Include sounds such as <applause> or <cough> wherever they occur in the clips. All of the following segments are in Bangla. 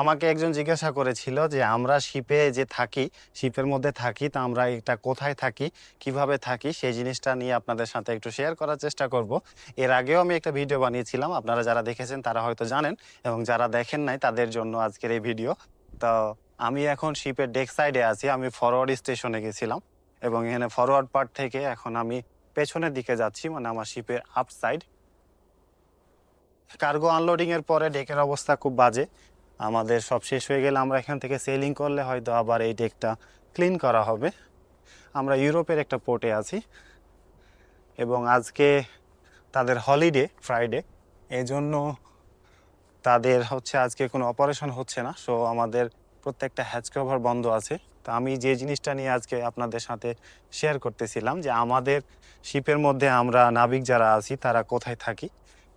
আমাকে একজন জিজ্ঞাসা করেছিল যে, আমরা শিপে যে থাকি, শিপের মধ্যে থাকি, তা আমরা এটা কোথায় থাকি, কীভাবে থাকি, সেই জিনিসটা নিয়ে আপনাদের সাথে একটু শেয়ার করার চেষ্টা করব। এর আগেও আমি একটা ভিডিও বানিয়েছিলাম, আপনারা যারা দেখেছেন তারা হয়তো জানেন এবং যারা দেখেন নাই তাদের জন্য আজকের এই ভিডিও তো আমি এখন শিপের ডেক সাইডে আছি, আমি ফরওয়ার্ড স্টেশনে গেছিলাম এবং এখানে ফরওয়ার্ড পার্ট থেকে এখন আমি পেছনের দিকে যাচ্ছি মানে আমার শিপের আপ সাইড কার্গো আনলোডিং এর পরে ডেকের অবস্থা খুব বাজে। আমাদের সব শেষ হয়ে গেলে আমরা এখান থেকে সেলিং করলে হয়তো আবার এই ডেকটা ক্লিন করা হবে। আমরা ইউরোপের একটা পোর্টে আছি এবং আজকে তাদের হলিডে ফ্রাইডে এই জন্য তাদের হচ্ছে আজকে কোনো অপারেশন হচ্ছে না। সো আমাদের প্রত্যেকটা হ্যাচ কভার বন্ধ আছে। তো আমি যে জিনিসটা নিয়ে আজকে আপনাদের সাথে শেয়ার করতেছিলাম যে আমাদের শিপের মধ্যে আমরা নাবিক যারা আছি, তারা কোথায় থাকি?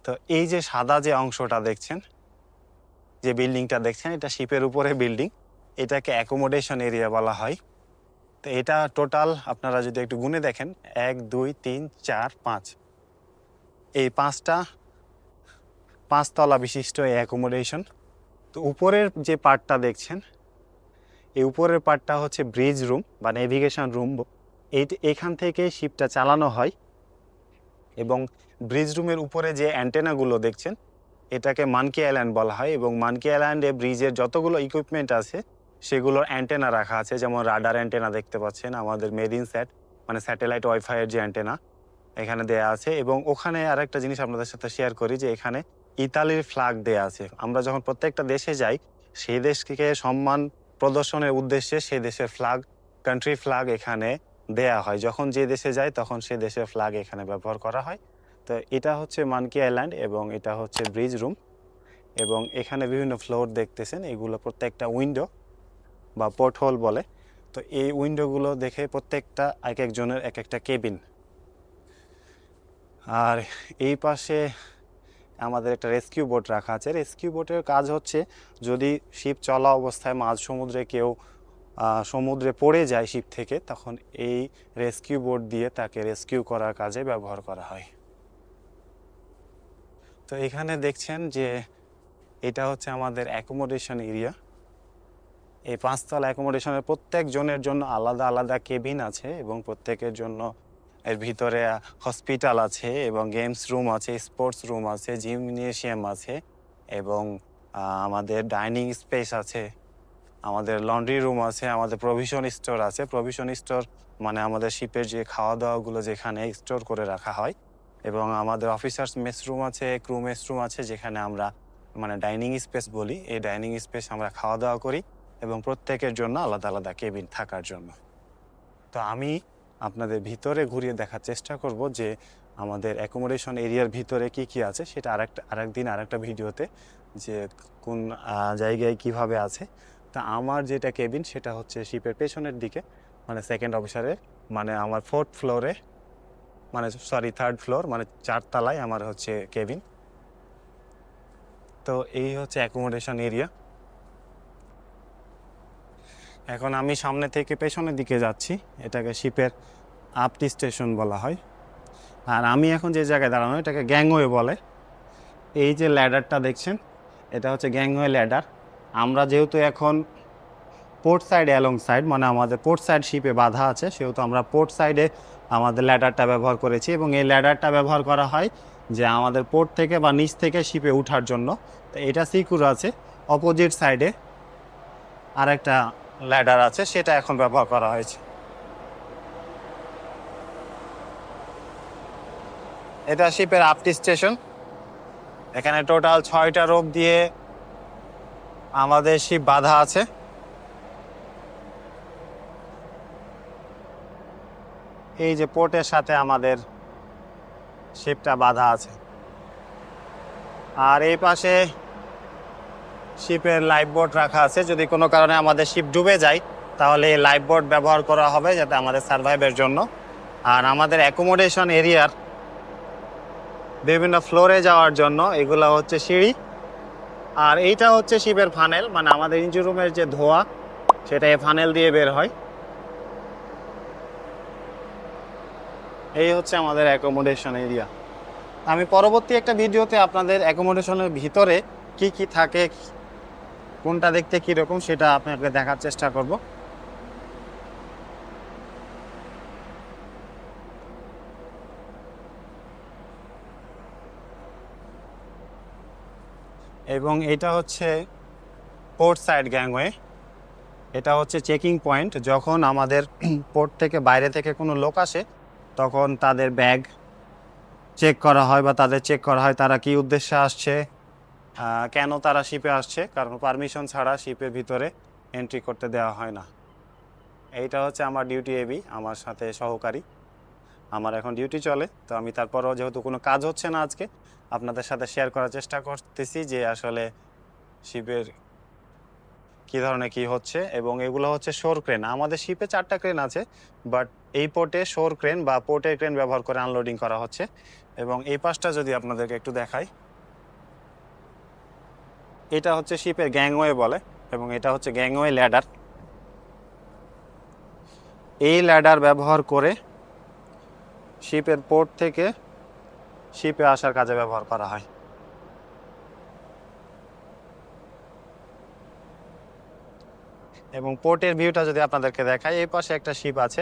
তো এই যে সাদা যে অংশটা দেখছেন যে বিল্ডিংটা দেখছেন, এটা শিপের উপরে বিল্ডিং এটাকে অ্যাকোমোডেশন এরিয়া বলা হয়। তো এটা টোটাল আপনারা যদি একটু গুনে দেখেন, এক, দুই, তিন, চার, পাঁচ। এই পাঁচটা, পাঁচতলা বিশিষ্ট এই অ্যাকোমোডেশন তো উপরের যে পার্টটা দেখছেন, এই উপরের পার্টটা হচ্ছে ব্রিজ রুম বা নেভিগেশন রুম এই, এখান থেকে শিপটা চালানো হয়। এবং ব্রিজ রুমের উপরে যে অ্যান্টেনাগুলো দেখছেন এটাকে মানকি আইল্যান্ড বলা হয় এবং মানকি আইল্যান্ডে ব্রিজের যতগুলো ইকুইপমেন্ট আছে, সেগুলোর অ্যান্টেনা রাখা আছে। যেমন রাডার অ্যান্টেনা দেখতে পাচ্ছেন, আমাদের মেরিন স্যাট মানে স্যাটেলাইট ওয়াইফাইয়ের যে অ্যান্টেনা এখানে দেয়া আছে। এবং ওখানে আরেকটা জিনিস আপনাদের সাথে শেয়ার করি যে এখানে ইতালির ফ্ল্যাগ দেয়া আছে। আমরা যখন প্রত্যেকটা দেশে যাই, সেই দেশকে সম্মান প্রদর্শনের উদ্দেশ্যে সেই দেশের ফ্ল্যাগ কান্ট্রি ফ্ল্যাগ এখানে দেয়া হয়। যখন যে দেশে যায়, তখন সেই দেশের ফ্ল্যাগ এখানে ব্যবহার করা হয়। তো এটা হচ্ছে মানকি আইল্যান্ড এবং এটা হচ্ছে ব্রিজ রুম এবং এখানে বিভিন্ন ফ্লোর দেখতেছেন, এগুলো প্রত্যেকটা উইন্ডো বা পোর্ট হোল বলে। তো এই উইন্ডোগুলো দেখে প্রত্যেকটা এক একজনের এক একটা কেবিন আর এই পাশে আমাদের একটা রেস্কিউ বোট রাখা আছে। রেস্কিউ বোটের কাজ হচ্ছে যদি শিপ চলা অবস্থায় মাঝ সমুদ্রে কেউ সমুদ্রে পড়ে যায় শিপ থেকে, তখন এই রেস্কিউ বোট দিয়ে তাকে রেস্কিউ করার কাজে ব্যবহার করা হয়। তো এখানে দেখছেন যে এটা হচ্ছে আমাদের অ্যাকোমোডেশন এরিয়া এই পাঁচতলা অ্যাকোমোডেশনের প্রত্যেক জনের জন্য আলাদা আলাদা কেবিন আছে এবং প্রত্যেকের জন্য এর ভিতরে হসপিটাল আছে এবং গেমস রুম আছে স্পোর্টস রুম আছে জিমনেশিয়াম আছে এবং আমাদের ডাইনিং স্পেস আছে, আমাদের লন্ড্রি রুম আছে, আমাদের প্রভিশন স্টোর আছে। প্রভিশন স্টোর মানে আমাদের শিপের যে খাওয়া দাওয়াগুলো যেখানে স্টোর করে রাখা হয়। এবং আমাদের অফিসার্স মেস রুম আছে ক্রু মেস রুম আছে, যেখানে আমরা মানে ডাইনিং স্পেস বলি। এই ডাইনিং স্পেস আমরা খাওয়া দাওয়া করি এবং প্রত্যেকের জন্য আলাদা আলাদা কেবিন থাকার জন্য। তো আমি আপনাদের ভিতরে ঘুরিয়ে দেখার চেষ্টা করব যে আমাদের অ্যাকোমোডেশন এরিয়ার ভিতরে কি কি আছে। সেটা আরেকটা, আরেকদিন আরেকটা ভিডিওতে যে কোন জায়গায় কীভাবে আছে। তা আমার যেটা কেবিন সেটা হচ্ছে শিপের পেছনের দিকে মানে সেকেন্ড অফিসারের মানে আমার ফোর্থ ফ্লোরে মানে সরি থার্ড ফ্লোর মানে চারতলায় আমার হচ্ছে কেবিন তো এই হচ্ছে অ্যাকোমোডেশন এরিয়া এখন আমি সামনে থেকে পেছনের দিকে যাচ্ছি, এটাকে শিপের আপটি স্টেশন বলা হয়। আর আমি এখন যে জায়গায় দাঁড়ানো, এটাকে গ্যাংওয়ে বলে। এই যে ল্যাডারটা দেখছেন, এটা হচ্ছে গ্যাংওয়ে ল্যাডার আমরা যেহেতু এখন পোর্ট সাইডে অ্যালং সাইড মানে আমাদের পোর্ট সাইড শিপে বাধা আছে, সেহেতু আমরা পোর্ট সাইডে আমাদের ল্যাডারটা ব্যবহার করেছি এবং এই ল্যাডারটা ব্যবহার করা হয় যে আমাদের পোর্ট থেকে বা নিচ থেকে শিপে ওঠার জন্য। তো এটা সিকিউর আছে অপোজিট সাইডে আরেকটা ল্যাডার আছে, সেটা এখন ব্যবহার করা হয়েছে। এটা শিপের আপটি স্টেশন এখানে টোটাল ছয়টা রোপ দিয়ে আমাদের শিপ বাধা আছে। এই যে পোর্টের সাথে আমাদের শিপটা বাধা আছে। আর এই পাশে শিপের লাইফ বোট রাখা আছে। যদি কোনো কারণে আমাদের শিপ ডুবে যায়, তাহলে এই লাইফ বোট ব্যবহার করা হবে যাতে আমাদের সার্ভাইভের জন্য। আর আমাদের অ্যাকোমোডেশন এরিয়ার বিভিন্ন ফ্লোরে যাওয়ার জন্য এগুলো হচ্ছে সিঁড়ি। আর এইটা হচ্ছে শিপের ফানেল মানে আমাদের ইঞ্জিন রুমের যে ধোয়া, সেটা এই ফানেল দিয়ে বের হয়। এই হচ্ছে আমাদের অ্যাকোমোডেশন এরিয়া আমি পরবর্তী একটা ভিডিওতে আপনাদের অ্যাকোমোডেশনের ভিতরে কি কি থাকে, কোনটা দেখতে কীরকম সেটা আপনাকে দেখার চেষ্টা করব। এবং এটা হচ্ছে পোর্ট সাইড গ্যাংওয়ে এটা হচ্ছে চেকিং পয়েন্ট যখন আমাদের <clears throat> পোর্ট থেকে বাইরে থেকে কোনো লোক আসে তখন তাদের ব্যাগ চেক করা হয় বা তাদের চেক করা হয় তারা কি উদ্দেশ্যে আসছে কেন তারা শিপে আসছে, কারণ পারমিশন ছাড়া শিপের ভিতরে এন্ট্রি করতে দেওয়া হয় না। এইটা হচ্ছে আমার ডিউটি এবি আমার সাথে সহকারী। আমার এখন ডিউটি চলে, তো আমি তারপরও যেহেতু কোনো কাজ হচ্ছে না আজকে, আপনাদের সাথে শেয়ার করার চেষ্টা করতেছি যে আসলে শিপের কী ধরনের কি হচ্ছে এবং এগুলো হচ্ছে শোর ক্রেন আমাদের শিপে চারটা ক্রেন আছে বাট এই পোর্টে শোর ক্রেন বা পোর্টের ক্রেন ব্যবহার করে আনলোডিং করা হচ্ছে। এবং এই পাশটা যদি আপনাদেরকে একটু দেখাই, এটা হচ্ছে শিপের গ্যাংওয়ে বলে, এবং এটা হচ্ছে গ্যাংওয়ে ল্যাডার এই ল্যাডার ব্যবহার করে শিপের পোর্ট থেকে শিপে আসার কাজে ব্যবহার করা হয়। এবং পোর্টের ভিউটা যদি আপনাদেরকে দেখায় এই পাশে একটা শিপ আছে।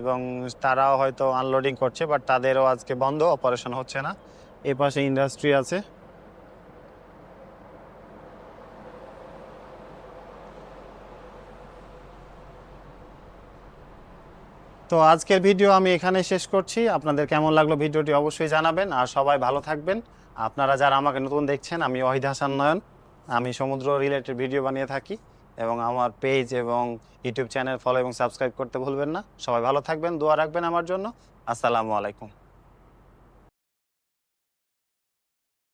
এবং তারাও হয়তো আনলোডিং করছে বাট তাদেরও আজকে বন্ধ অপারেশন হচ্ছে না। এই পাশে ইন্ডাস্ট্রি আছে। তো আজকের ভিডিও আমি এখানে শেষ করছি। আপনাদের কেমন লাগল ভিডিওটি অবশ্যই জানাবেন, আর সবাই ভালো থাকবেন। আপনারা যারা আমাকে নতুন দেখছেন, আমি ওয়াহিদ হাসান নয়ন। আমি সমুদ্র রিলেটেড ভিডিও বানিয়ে থাকি। এবং আমার পেজ এবং ইউটিউব চ্যানেল ফলো এবং সাবস্ক্রাইব করতে ভুলবেন না। সবাই ভালো থাকবেন, দোয়া রাখবেন আমার জন্য। আসসালামু আলাইকুম।